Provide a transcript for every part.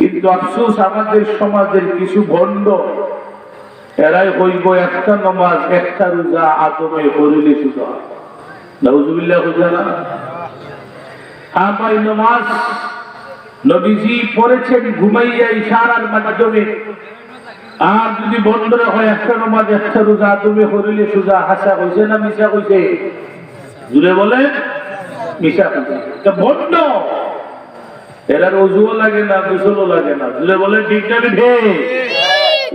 কিন্তু আফসোস আমাদের সমাজের কিছু ভণ্ড, এরাই হইব একটা নমাজ, একটা রোজা আদমে করিলে শুধু। নজুবিল্লাহ হুজানা ভাই নমাজ নবীজি পড়েছেন ঘুমাইয়া ইশারার মাধ্যমে। আর যদি বন্ধরে হয় একটা নমাজ, একটা রোজা তুমি হরিলে সুজা হাসা হয়েছে না মিশা হয়েছে জুড়ে বলে মিশা হয়েছে বন্ধ এরার অজুও লাগে না গোসলও লাগে না জুড়ে বলে ঠিক না ভে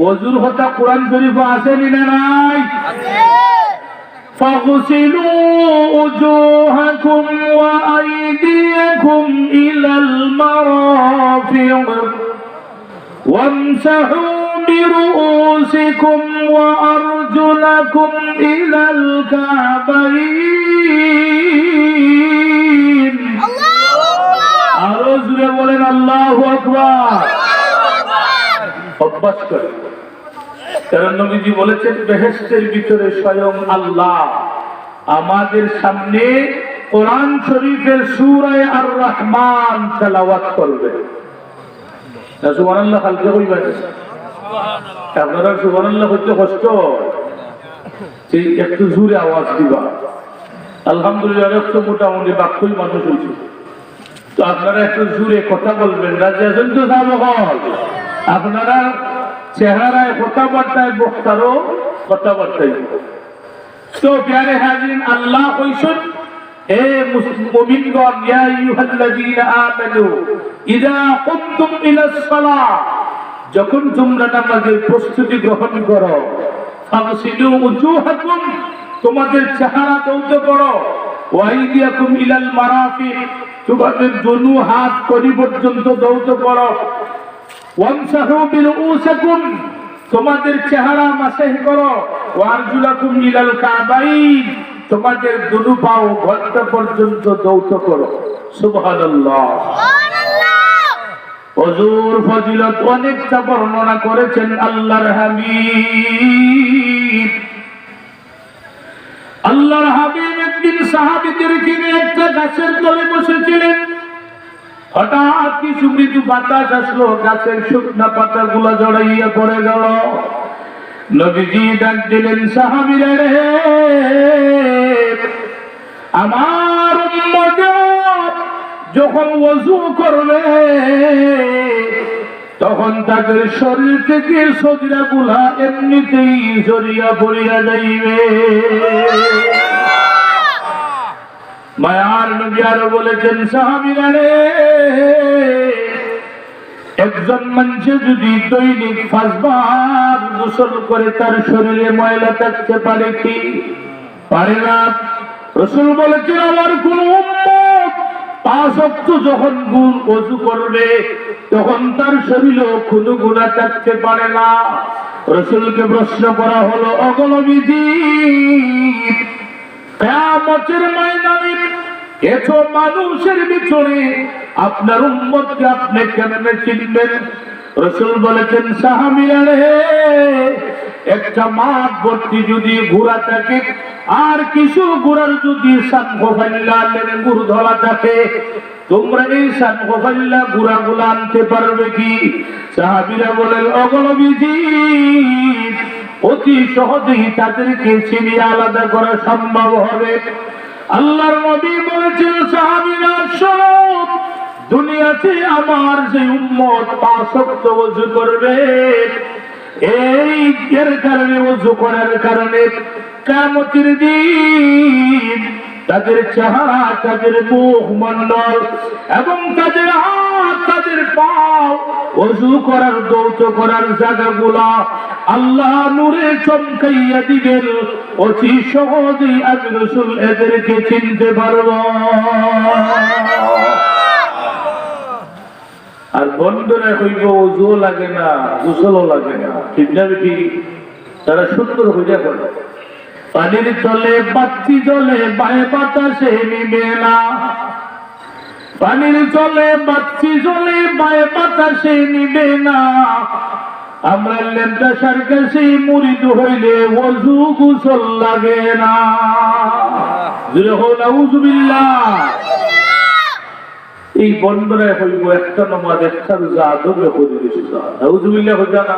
অজুর কথা কোরআন শরীফ আসেনি না নাই فاغسلوا وجوهكم وأيديكم إلى المرافق وامسحوا برؤوسكم وأرجلكم إلى الكعبين অভ্যাস করে। কারণ নবীজি বলেছেন বেহেস্তের ভিতরে স্বয়ং আল্লাহ। আমাদের সামনে কোরআন শরীফের সুরায় আর রহমান তেলাওয়াত করবে। সুবহানাল্লাহ হালকা কইবা আপনারা সুবহানাল্লাহ হইতে কষ্ট? সেই একটু জোরে আওয়াজ দিবা। আলহামদুলিল্লাহ একটু মোটামুটি বাক্যই মানুষ হয়েছে। তো আপনারা একটু জোরে কথা বলবেন। রাজি তো আপনারা চেহারায় কথাবার্তায় বক্তারও কথাবার্তায় তো প্যারে হাজিন আল্লাহ কইসুন হে মুমিনগণ, ইয়া আইয়ুহাল্লাযীনা আমানু ইযা কুমতুম ইলাস সালাহ যখন তোমরা নামাজের প্রস্তুতি গ্রহণ করো, ফাগসিলু উজুহাকুম, তোমাদের চেহারা দৌত করো ওয়াইদিয়াকুম ইলাল মারাফিক, তোমাদের দনু হাত করি পর্যন্ত দৌত করো। তোমাদের চেহারা মাসেহ করো। ওয়ারজুলাকুম ইলাল কাবাইন তোমাদের দুনু পাও ঘণ্টা পর্যন্ত দৌত করো। সুবহানাল্লাহ। হজুর ফজিলত অনেকটা বর্ণনা করেছেন আল্লাহর হাবিব আল্লাহর হাবিব একদিন সাহাবীদের কিনে একটা গাছের তলে বসেছিলেন। হঠাৎ কিছু মৃদু বাতাস আসলো, গাছের শুকনা পাতা গুলা জড়াইয়া পড়ে গেল। নবীজি ডাক দিলেন, সাহাবীরা রে, আমার যখন ওযু করবে, তখন তাদের শরীর থেকে সজরা গুলা এমনিতেই জড়িয়া পড়িয়া যাইবে। মায়ার নবী আরও বলেছেন সাহাবিরা রে একজন মানুষ যদি দৈনিক পাঁচবার গোসল করে তার শরীরে ময়লা থাকতে পারে কি? পারে না। রসুল বলেছেন, আমার কোন যখন গুণ অজু করবে, তখন তার শরীরে কোনো গুণা থাকতে পারে না। রসুলকে প্রশ্ন করা হলো অগলবিধি কেয়ামতের ময়দানে এত মানুষের ভিতরে আপনার উম্মতকে আপনি কেমনে চিনবেন? রসুল বলেছেন সাহাবিরা রে একটা মাঠ ভর্তি যদি ঘোড়া থাকে, আর কিছু ঘোড়ার যদি সানফাল্লা গুরু ধরা থাকে, তোমরা এই সানফাল্লা ঘোড়া গুলা আনতে পারবে কি? সাহাবিরা বলেন অগলবিজি অতি সহজেই তাদেরকে চিনিয়ে আলাদা করা সম্ভব হবে। আল্লাহর নবী বলেছেন, সাহাবীরা সব দুনিয়াতে আমার যে উম্মত পাঁচক্ত ওযু করবে, এই এর কারণে ওযু করার কারণে কিয়ামতের দিন তাদের চেহারা, তাদের মুখ মন্ডল এবং তাদের হাত তাদের পাও। অজু করার দৌত করার জায়গাগুলা আল্লাহ নূরে চমকাইয়া দিবেন। অতি সহজেই আমি রসুল এদেরকে চিনতে পারব। আর বন্ধুরা, হইব অজুও লাগে না, গোসলও লাগে না। ঠিক না তারা সুন্দর হইয়া করে পানির তলে বাতি জলে, বায়ে বাতাসে নিবে না পানির জলে বাতি জলে বায়ে বাতাসে নিবে না। আমরা লেমটা সার্কাসে মুড়িদ হইলে অজু গুসল লাগে না। এই বন্ধরে হইব একটা নমাজ, একটা রোজা আদবে হয়ে গেছে নাউজুবিল্লাহ হজা না।